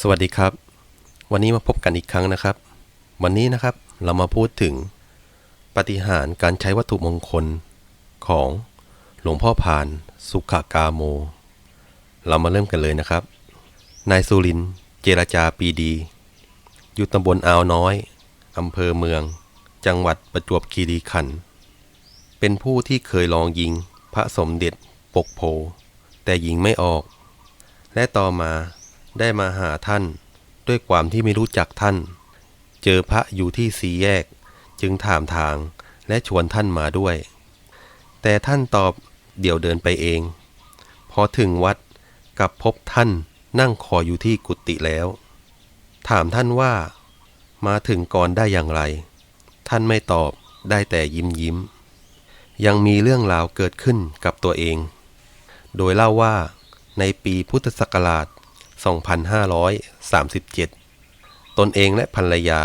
สวัสดีครับ วันนี้มาพบกันอีกครั้งนะครับ วันนี้นะครับเรามาพูดถึง ปฏิหารการใช้วัตถุมงคลของหลวงพ่อพานสุขากาโม เรามาเริ่มกันเลยนะครับ นายสุรินเจรจาปีดี อยู่ตำบลอ่าวน้อยอำเภอเมือง จังหวัดประจวบคีรีขันธ์เป็นผู้ที่เคยลองยิงพระสมเด็จปกโพแต่ยิงไม่ออก และต่อมา ได้มาหาท่าน ด้วยความที่ไม่รู้จักท่าน เจอพระอยู่ที่สีแยก จึงถามทางและชวนท่านมาด้วย แต่ท่านตอบเดี๋ยวเดินไปเอง พอถึงวัดกลับพบท่านนั่งคออยู่ที่กุฏิแล้ว ถามท่านว่า มาถึงก่อนได้อย่างไร ท่านไม่ตอบได้แต่ยิ้มยิ้ม ยังมีเรื่องราวเกิดขึ้นกับตัวเอง โดยเล่าว่าในปีพุทธศักราช 2537 ตนเองและภรรยา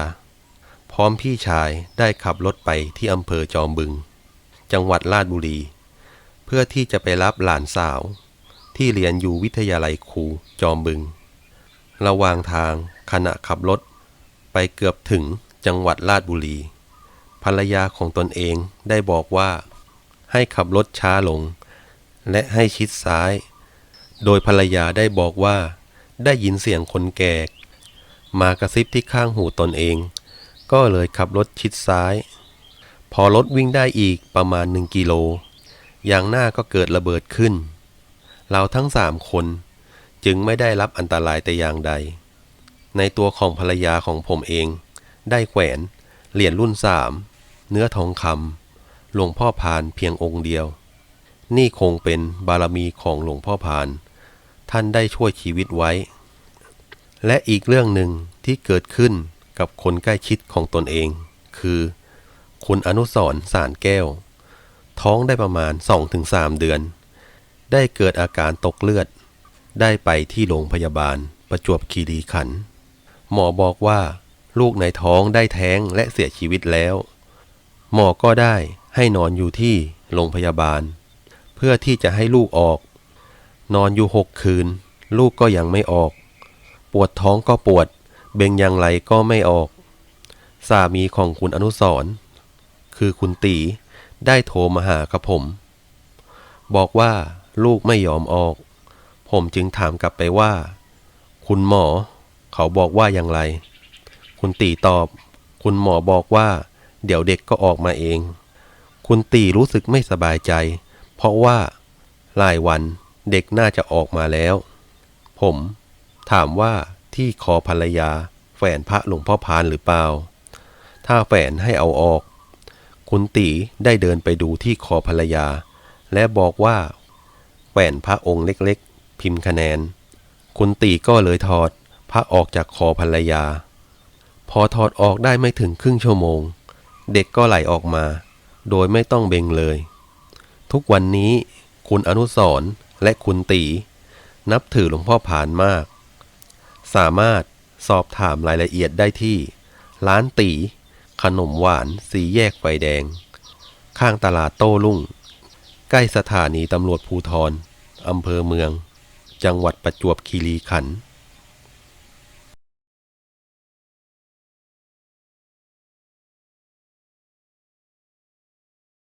พร้อมพี่ชายได้ขับรถไปที่อำเภอจอมบึง จังหวัดราชบุรี เพื่อที่จะไปรับหลานสาว ที่เรียนอยู่วิทยาลัยครูจอมบึง ระหว่างทางขณะขับรถ ไปเกือบถึงจังหวัดราชบุรี ภรรยาของตนเองได้บอกว่า ให้ขับรถช้าลง และให้ชิดซ้าย โดยภรรยาได้บอกว่า ได้ยินเสียงคนแก่มากระซิบที่ข้างหูตนเอง ก็เลยขับรถชิดซ้าย พอรถวิ่งได้อีกประมาณหนึ่งกิโลยางหน้าก็เกิดระเบิดขึ้น เราทั้งสามคนจึงไม่ได้รับอันตรายแต่อย่างใด ในตัวของภรรยาของผมเอง ได้แขวน เหรียญรุ่นสามเนื้อทองคำหลวงพ่อพานเพียงองค์เดียว นี่คงเป็นบารมีของหลวงพ่อพาน ท่านได้ช่วยชีวิตไว้ และอีกเรื่องหนึ่งที่เกิดขึ้นกับคนใกล้ชิดของตนเอง คือ คุณอนุสรณ์สารแก้ว ท้องได้ประมาณ 2-3 เดือน ได้เกิดอาการตกเลือด ได้ไปที่โรงพยาบาลประจวบคีรีขันธ์หมอบอกว่าลูกในท้องได้แท้งและเสียชีวิตแล้ว หมอก็ได้ให้นอนอยู่ที่โรงพยาบาล เพื่อที่จะให้ลูกออก นอนอยู่หกคืน ลูกก็ยังไม่ออก ปวดท้องก็ปวด เบ่งอย่างไรก็ไม่ออก สามีของคุณอนุสรณ์คือคุณตีได้โทรมาหากับผม บอกว่าลูกไม่ยอมออก ผมจึงถามกลับไปว่า คุณหมอ เขาบอกว่าอย่างไร คุณตีตอบ คุณหมอบอกว่า เดี๋ยวเด็กก็ออกมาเอง คุณตีรู้สึกไม่สบายใจ เพราะว่าหลายวัน เด็กน่าจะออกมาแล้ว ผม ถามว่าที่คอภรรยาแฝนพระหลวงพ่อพานหรือเปล่า ถ้าแฝนให้เอาออก คุณตีได้เดินไปดูที่คอภรรยา และบอกว่าแหวนพระองค์เล็กๆ พิมพ์คะแนน คุณตีก็เลยถอดพระออกจากคอภรรยา พอถอดออกได้ไม่ถึงครึ่งชั่วโมง เด็กก็ไหลออกมา โดยไม่ต้องเบ่งเลย ทุกวันนี้คุณอนุสร และคุณตี นับถือหลวงพ่อผานมาก สามารถสอบถามรายละเอียดได้ที่ ร้านตี ขนมหวานสีแยกไฟแดง ข้างตลาดโต้รุ่ง ใกล้สถานีตำรวจภูทรอำเภอเมือง จังหวัดประจวบคีรีขันธ์